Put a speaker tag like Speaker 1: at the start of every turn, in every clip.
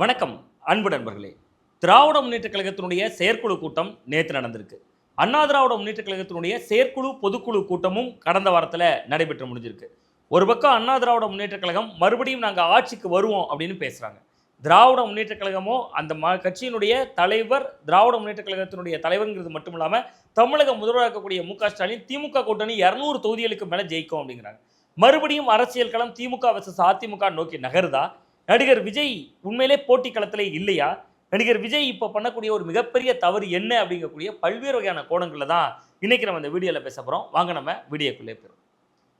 Speaker 1: வணக்கம் அன்பு நண்பர்களே. திராவிட முன்னேற்ற கழகத்தினுடைய செயற்குழு கூட்டம் நேற்று நடந்திருக்கு. அண்ணா திராவிட முன்னேற்ற கழகத்தினுடைய செயற்குழு பொதுக்குழு கூட்டமும் கடந்த வாரத்தில் நடைபெற்று முடிஞ்சிருக்கு. ஒரு பக்கம் அண்ணா திராவிட முன்னேற்ற கழகம் மறுபடியும் நாங்கள் ஆட்சிக்கு வருவோம் அப்படின்னு பேசுகிறாங்க திராவிட முன்னேற்ற கழகமோ அந்த ம கட்சியினுடைய தலைவர் திராவிட முன்னேற்ற கழகத்தினுடைய தலைவர்ங்கிறது மட்டும் இல்லாமல் தமிழக முதல்வராக இருக்கக்கூடிய மு க ஸ்டாலின் திமுக கூட்டணி இரநூறு தொகுதிகளுக்கு மேலே ஜெயிக்கும் அப்படிங்கிறாங்க. மறுபடியும் அரசியல் களம் திமுக வசஸ் அதிமுக நோக்கி நகருதா? நடிகர் விஜய் உண்மையிலே போட்டி களத்திலே இல்லையா? நடிகர் விஜய் இப்போ பண்ணக்கூடிய ஒரு மிகப்பெரிய தவறு என்ன அப்படிங்கக்கூடிய பல்வேறு வகையான கோணங்களில் தான் இன்னைக்கு நம்ம இந்த வீடியோவில் பேச போகிறோம் வாங்க நம்ம வீடியோக்குள்ளே போயிடும்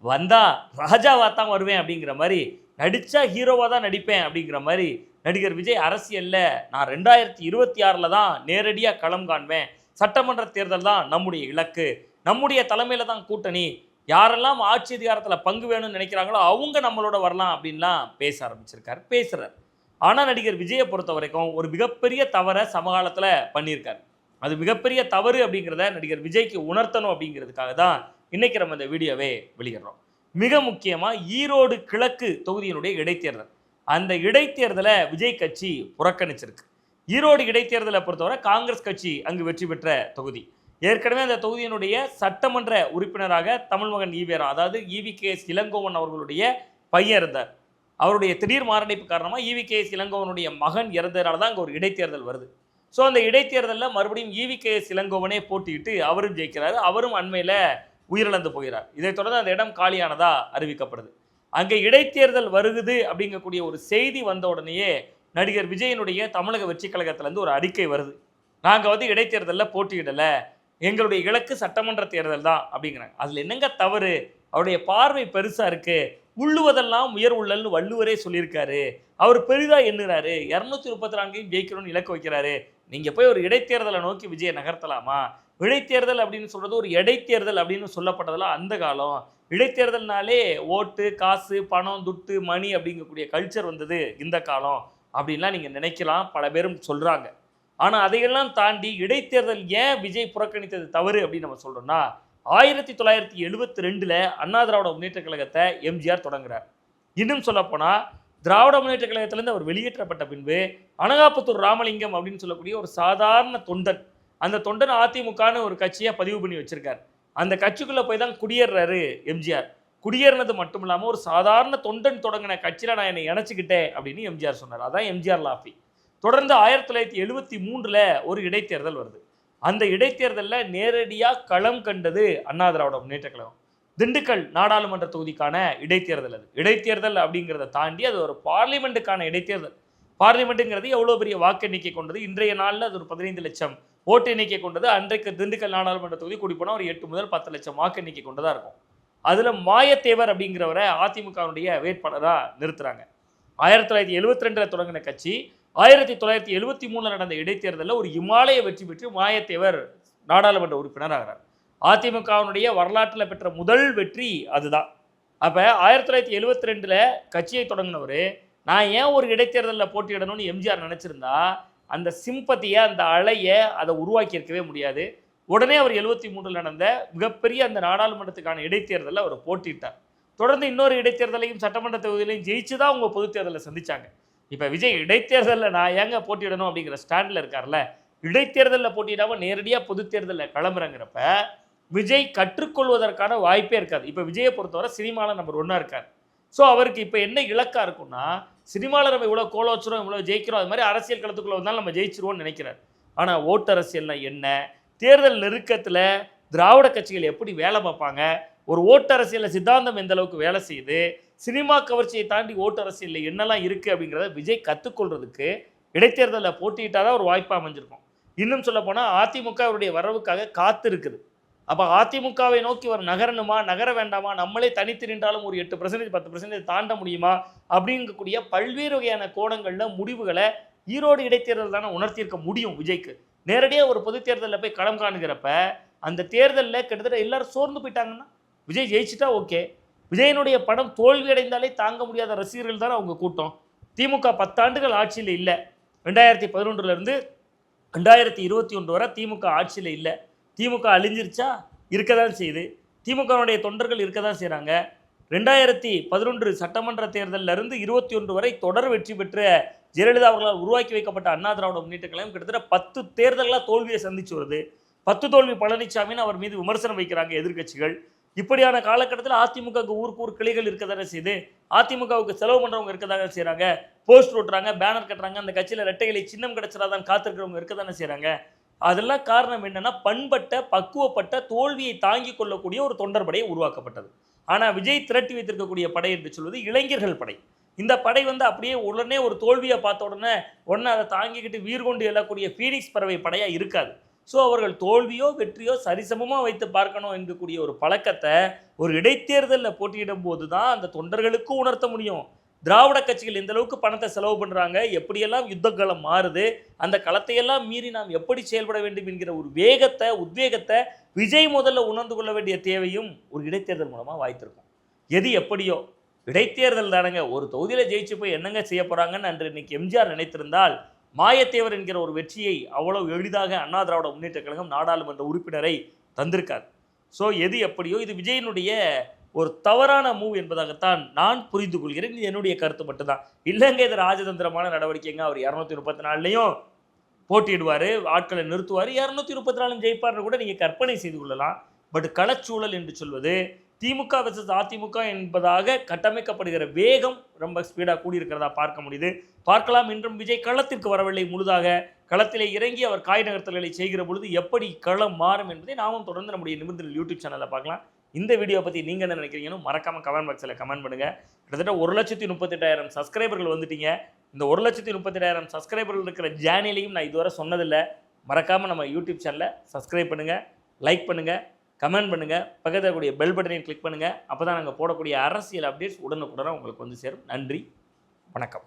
Speaker 1: வந்தால் ராஜாவாக தான் வருவேன் அப்படிங்கிற மாதிரி நடித்தா ஹீரோவாக தான் நடிப்பேன் அப்படிங்கிற மாதிரி நடிகர் விஜய் அரசியலில் நான் ரெண்டாயிரத்தி இருபத்தி ஆறில் தான் நேரடியாக களம் காண்பேன். சட்டமன்ற தேர்தல் தான் நம்முடைய இலக்கு. நம்முடைய தலைமையில் தான் கூட்டணி. யாரெல்லாம் ஆட்சி அதிகாரத்தில் பங்கு வேணும்னு நினைக்கிறாங்களோ அவங்க நம்மளோட வரலாம் அப்படின்லாம் பேச ஆரம்பிச்சிருக்காரு பேசுகிறார் ஆனால் நடிகர் விஜயை பொறுத்த வரைக்கும் ஒரு மிகப்பெரிய தவறை சமகாலத்தில் பண்ணியிருக்கார். அது மிகப்பெரிய தவறு அப்படிங்கிறத நடிகர் விஜய்க்கு உணர்த்தணும் அப்படிங்கிறதுக்காக தான் இன்னைக்கு நம்ம இந்த வீடியோவே வெளியிடுறோம். மிக முக்கியமாக ஈரோடு கிழக்கு தொகுதியினுடைய இடைத்தேர்தல். அந்த இடைத்தேர்தலை விஜய் கட்சி புறக்கணிச்சிருக்கு. ஈரோடு இடைத்தேர்தலை பொறுத்தவரை காங்கிரஸ் கட்சி அங்கு வெற்றி பெற்ற தொகுதி. ஏற்கனவே அந்த தொகுதியினுடைய சட்டமன்ற உறுப்பினராக தமிழ்மகன் ஈவேரா அதாவது இவி கே எஸ் இளங்கோவன் அவர்களுடைய பையன் இருந்தார். அவருடைய திடீர் மாரடைப்பு காரணமாக இவி கே எஸ் இளங்கோவனுடைய மகன் இறந்ததுனால தான் அங்கே ஒரு இடைத்தேர்தல் வருது. ஸோ அந்த இடைத்தேர்தலில் மறுபடியும் இவி கே எஸ் இளங்கோவனே போட்டியிட்டு அவரும் ஜெயிக்கிறார். அவரும் அண்மையில் உயிரிழந்து போகிறார் இதைத் தொடர்ந்து அந்த இடம் காலியானதாக அறிவிக்கப்படுது. அங்கே இடைத்தேர்தல் வருகுது அப்படிங்கக்கூடிய ஒரு செய்தி வந்த உடனேயே நடிகர் விஜயனுடைய தமிழக வெற்றி கழகத்திலேருந்து ஒரு அறிக்கை வருது. நாங்கள் வந்து இடைத்தேர்தலில் போட்டியிடலை. எங்களுடைய இலக்கு சட்டமன்ற தேர்தல் தான் அப்படிங்கிறாங்க. அதில் என்னங்க தவறு? அவருடைய பார்வை பெருசாக இருக்குது உள்ளுவதெல்லாம் உயர் உள்ளல்னு வள்ளுவரே சொல்லியிருக்காரு. அவர் பெரிதாக எண்ணுறாரு. இரநூத்தி முப்பத்தி நான்கையும் ஜெயிக்கணும்னு இலக்கு வைக்கிறாரு. நீங்கள் போய் ஒரு இடைத்தேர்தலை நோக்கி விஜயை நகர்த்தலாமா? இடைத்தேர்தல் அப்படின்னு சொல்கிறது ஒரு இடைத்தேர்தல் அப்படின்னு சொல்லப்பட்டதெல்லாம் அந்த காலம். இடைத்தேர்தல்னாலே ஓட்டு காசு பணம் துட்டு மணி அப்படிங்கக்கூடிய கல்ச்சர் வந்தது இந்த காலம். அப்படின்லாம் நீங்கள் நினைக்கலாம். பல பேரும் சொல்கிறாங்க ஆனால் அதையெல்லாம் தாண்டி இடைத்தேர்தல் ஏன் விஜய் புறக்கணித்தது தவறு அப்படின்னு நம்ம சொல்கிறோம்னா ஆயிரத்தி தொள்ளாயிரத்தி எழுபத்தி ரெண்டில் அண்ணா திராவிட முன்னேற்ற கழகத்தை எம்ஜிஆர் தொடங்குறார். இன்னும் சொல்லப்போனால் திராவிட முன்னேற்ற கழகத்திலேருந்து அவர் வெளியேற்றப்பட்ட பின்பு அனகாபுத்தூர் ராமலிங்கம் அப்படின்னு சொல்லக்கூடிய ஒரு சாதாரண தொண்டன் அந்த தொண்டன் அதிமுகன்னு ஒரு கட்சியை பதிவு பண்ணி வச்சுருக்கார். அந்த கட்சிக்குள்ளே போய் தான் குடியேறாரு எம்ஜிஆர். குடியேறினது மட்டும் இல்லாமல் ஒரு சாதாரண தொண்டன் தொடங்கின கட்சியில் நான் என்னை இணைச்சிக்கிட்டேன் அப்படின்னு எம்ஜிஆர் சொன்னார். அதான் எம்ஜிஆர் லாஃபி. தொடர்ந்து ஆயிரத்தி தொள்ளாயிரத்தி எழுபத்தி மூன்றில் ஒரு இடைத்தேர்தல் வருது. அந்த இடைத்தேர்தலில் நேரடியாக களம் கண்டது அண்ணா திராவிட முன்னேற்ற கழகம். திண்டுக்கல் நாடாளுமன்ற தொகுதிக்கான இடைத்தேர்தல் அது. இடைத்தேர்தல் அப்படிங்கிறத தாண்டி அது ஒரு பார்லிமெண்ட்டுக்கான இடைத்தேர்தல். பார்லிமெண்ட்டுங்கிறது எவ்வளோ பெரிய வாக்கு எண்ணிக்கை கொண்டது? இன்றைய நாளில் அது ஒரு பதினைந்து லட்சம் ஓட்டு எண்ணிக்கை கொண்டது. அன்றைக்கு திண்டுக்கல் நாடாளுமன்ற தொகுதி கூடி போனால் ஒரு எட்டு முதல் பத்து லட்சம் வாக்கு எண்ணிக்கை கொண்டதாக இருக்கும். அதில் மாயத்தேவர் அப்படிங்கிறவரை அதிமுகவுடைய வேட்பாளராக நிறுத்துகிறாங்க ஆயிரத்தி தொள்ளாயிரத்தி எழுபத்தி ரெண்டில் தொடங்கின கட்சி ஆயிரத்தி தொள்ளாயிரத்தி எழுபத்தி மூணில் நடந்த இடைத்தேர்தலில் ஒரு இமாலய வெற்றி பெற்று மாயத்தேவர் நாடாளுமன்ற உறுப்பினர் ஆகிறார் அதிமுகவினுடைய வரலாற்றில் பெற்ற முதல் வெற்றி அதுதான். அப்போ ஆயிரத்தி தொள்ளாயிரத்தி எழுபத்தி ரெண்டில் கட்சியை தொடங்கினவர் நான் ஏன் ஒரு இடைத்தேர்தலில் போட்டியிடணும்னு எம்ஜிஆர் நினச்சிருந்தா அந்த சிம்பத்தியை அந்த அலையை அதை உருவாக்கி இருக்கவே முடியாது. உடனே அவர் எழுபத்தி மூன்றில் நடந்த மிகப்பெரிய அந்த நாடாளுமன்றத்துக்கான இடைத்தேர்தலில் அவர் போட்டியிட்டார். தொடர்ந்து இன்னொரு இடைத்தேர்தலையும் சட்டமன்ற தொகுதியிலையும் ஜெயிச்சு தான் அவங்க பொதுத் தேர்தலில் சந்தித்தாங்க இப்போ விஜய் இடைத்தேர்தலில் நான் ஏங்க போட்டியிடணும் அப்படிங்கிற ஸ்டாண்டில் இருக்கார்ல இடைத்தேர்தலில் போட்டியிடாமல் நேரடியாக பொது தேர்தலில் கிளம்புறங்கிறப்ப விஜய் கற்றுக்கொள்வதற்கான வாய்ப்பே இருக்காது. இப்போ விஜயை பொறுத்தவரை சினிமாவில் நம்பர் ஒன்றா இருக்கார். ஸோ அவருக்கு இப்போ என்ன இலக்காக இருக்கும்னா சினிமாவில் நம்ம இவ்வளோ கோல வச்சுரும் இவ்வளோ ஜெயிக்கிறோம் அது மாதிரி அரசியல் களத்துக்குள்ளே வந்தாலும் நம்ம ஜெயிச்சிருவோம்னு நினைக்கிறார். ஆனால் ஓட்டரசியல்னா என்ன? தேர்தல் நெருக்கத்தில் திராவிட கட்சிகள் எப்படி வேலை பார்ப்பாங்க? ஒரு ஓட்டரசியலில் சித்தாந்தம் எந்த அளவுக்கு வேலை செய்யுது சினிமா கவர்ச்சியை தாண்டி ஓட்டு அரசியலில் என்னெல்லாம் இருக்குது அப்படிங்கிறத விஜய் கற்றுக்கொள்றதுக்கு இடைத்தேர்தலில் போட்டியிட்டால் தான் ஒரு வாய்ப்பாக அமைஞ்சிருக்கும். இன்னும் சொல்லப்போனால் அதிமுக அவருடைய வரவுக்காக காத்து இருக்குது. அப்போ அதிமுகவை நோக்கி ஒரு நகரணுமா நகர வேண்டாமா நம்மளே தனித்து நின்றாலும் ஒரு எட்டு பர்சன்டேஜ் பத்து பர்சன்டேஜ் தாண்ட முடியுமா அப்படிங்கக்கூடிய பல்வேறு வகையான கோணங்களில் முடிவுகளை ஈரோடு இடைத்தேர்தல் தானே உணர்த்தியிருக்க முடியும் விஜய்க்கு. நேரடியாக ஒரு பொது தேர்தலில் போய் களம் காணுகிறப்ப அந்த தேர்தலில் கிட்டத்தட்ட எல்லாரும் சோர்ந்து போயிட்டாங்கன்னா விஜய் ஜெயிச்சிட்டா ஓகே. விஜயனுடைய படம் தோல்வி அடைந்தாலே தாங்க முடியாத ரசிகர்கள் தானே அவங்க கூட்டம். திமுக பத்தாண்டுகள் ஆட்சியில் இல்லை. ரெண்டாயிரத்தி பதினொன்றுலேருந்து ரெண்டாயிரத்தி இருபத்தி ஒன்று வரை திமுக ஆட்சியில் இல்லை. திமுக அழிஞ்சிருச்சா? இருக்க தான் செய்யுது. திமுகவுடைய தொண்டர்கள் இருக்க தான் செய்கிறாங்க ரெண்டாயிரத்தி பதினொன்று சட்டமன்ற தேர்தலிலிருந்து இருபத்தி ஒன்று வரை தொடர் வெற்றி பெற்ற ஜெயலலிதா அவர்களால் உருவாக்கி வைக்கப்பட்ட அண்ணா திராவிட முன்னேற்ற கழகம் கிட்டத்தட்ட பத்து தேர்தல்களாக தோல்வியை சந்திச்சு வருது. பத்து தோல்வி பழனிசாமின்னு அவர் மீது விமர்சனம் வைக்கிறாங்க எதிர்க்கட்சிகள். இப்படியான காலகட்டத்தில் அதிமுக க்கு ஊருக்கு ஊர் கிளைகள் இருக்கதானே செய்யுது. அதிமுகவுக்கு செலவு பண்ணுறவங்க இருக்கதாங்க செய்கிறாங்க போஸ்ட் ஓட்டுறாங்க பேனர் கட்டுறாங்க அந்த கட்சியில் ரெட்டைகளை சின்னம் கிடச்சிடாதான் காத்திருக்கிறவங்க இருக்கதானே செய்கிறாங்க அதெல்லாம் காரணம் என்னென்னா பண்பட்ட பக்குவப்பட்ட தோல்வியை தாங்கி கொள்ளக்கூடிய ஒரு தொண்டர் படையை உருவாக்கப்பட்டது. ஆனால் விஜய் திரட்டி வைத்திருக்கக்கூடிய படை என்று சொல்வது இளைஞர்கள் படை. இந்த படை வந்து அப்படியே உடனே ஒரு தோல்வியை பார்த்த உடனே உடனே அதை தாங்கிக்கிட்டு வீர் கொண்டு எழக்கூடிய ஃபீனிக்ஸ் பறவை படையாக இருக்காது. ஸோ அவர்கள் தோல்வியோ வெற்றியோ சரிசமமாக வைத்து பார்க்கணும் என்கக்கூடிய ஒரு பழக்கத்தை ஒரு இடைத்தேர்தலில் போட்டியிடும் போது தான் அந்த தொண்டர்களுக்கும் உணர்த்த முடியும். திராவிட கட்சிகள் எந்த அளவுக்கு பணத்தை செலவு பண்ணுறாங்க எப்படியெல்லாம் யுத்த காலம் மாறுது அந்த களத்தையெல்லாம் மீறி நாம் எப்படி செயல்பட வேண்டும் என்கிற ஒரு வேகத்தை உத்வேகத்தை விஜய் முதல்ல உணர்ந்து கொள்ள வேண்டிய தேவையும் ஒரு இடைத்தேர்தல் மூலமாக வாய்த்திருக்கும். எது எப்படியோ இடைத்தேர்தல் தானங்க ஒரு தொகுதியில் ஜெயிச்சு போய் என்னங்க செய்ய போகிறாங்கன்னு அன்று இன்னைக்கு எம்ஜிஆர் நினைத்திருந்தால் மாயத்தேவர் என்கிற ஒரு வெற்றியை அவ்வளவு எளிதாக அண்ணா திராவிட முன்னேற்ற கழகம் நாடாளுமன்ற உறுப்பினரை தந்திருக்கார். ஸோ எது எப்படியோ இது விஜயனுடைய ஒரு தவறான மூவ் என்பதாகத்தான் நான் புரிந்து கொள்கிறேன். இது என்னுடைய கருத்து மட்டும்தான். இல்லைங்க இது ராஜதந்திரமான நடவடிக்கைங்க. அவர் இரநூத்தி முப்பத்தி நாலுலையும் போட்டியிடுவார் ஆட்களை நிறுத்துவார். இரநூத்தி முப்பத்தி நாலும் ஜெயிப்பார்னு கூட நீங்கள் கற்பனை செய்து கொள்ளலாம். பட் களச்சூழல் என்று சொல்வது திமுக வெர்சஸ் அதிமுக என்பதாக கட்டமைக்கப்படுகிற வேகம் ரொம்ப ஸ்பீடாக கூடியிருக்கிறதா பார்க்க முடியுது. பார்க்கலாம். இன்றும் விஜய் களத்திற்கு வரவில்லை. முழுதாக களத்திலே இறங்கி அவர் காய் நகர்த்தல்களை செய்கிற பொழுது எப்படி களம் மாறும் என்பதை நாமும் தொடர்ந்து நம்முடைய நிமிர்ந்த யூடியூப் சேனலில் பார்க்கலாம். இந்த வீடியோ பற்றி நீங்கள் என்ன நினைக்கிறீங்கன்னு மறக்காமல் கமெண்ட் பாக்ஸில் கமெண்ட் பண்ணுங்கள் கிட்டத்தட்ட ஒரு லட்சத்தி முப்பத்தெட்டாயிரம் சப்ஸ்கிரைபர்கள் வந்துட்டீங்க. இந்த ஒரு லட்சத்தி முப்பத்தெட்டாயிரம் சப்ஸ்கிரைபர்கள் இருக்கிற ஜேர்னிலையும் நான் இதுவரை சொன்னதில்லை. மறக்காமல் நம்ம யூடியூப் சேனலை சப்ஸ்கிரைப் பண்ணுங்கள் லைக் பண்ணுங்கள் கமெண்ட் பண்ணுங்கள் பக்கத்தில் கூடிய பெல் பட்டனையும் கிளிக் பண்ணுங்கள் அப்போ தான் நாங்கள் போடக்கூடிய அரசியல் அப்டேட்ஸ் உடனுக்குடனே உங்களுக்கு வந்து சேரும். நன்றி. வணக்கம்.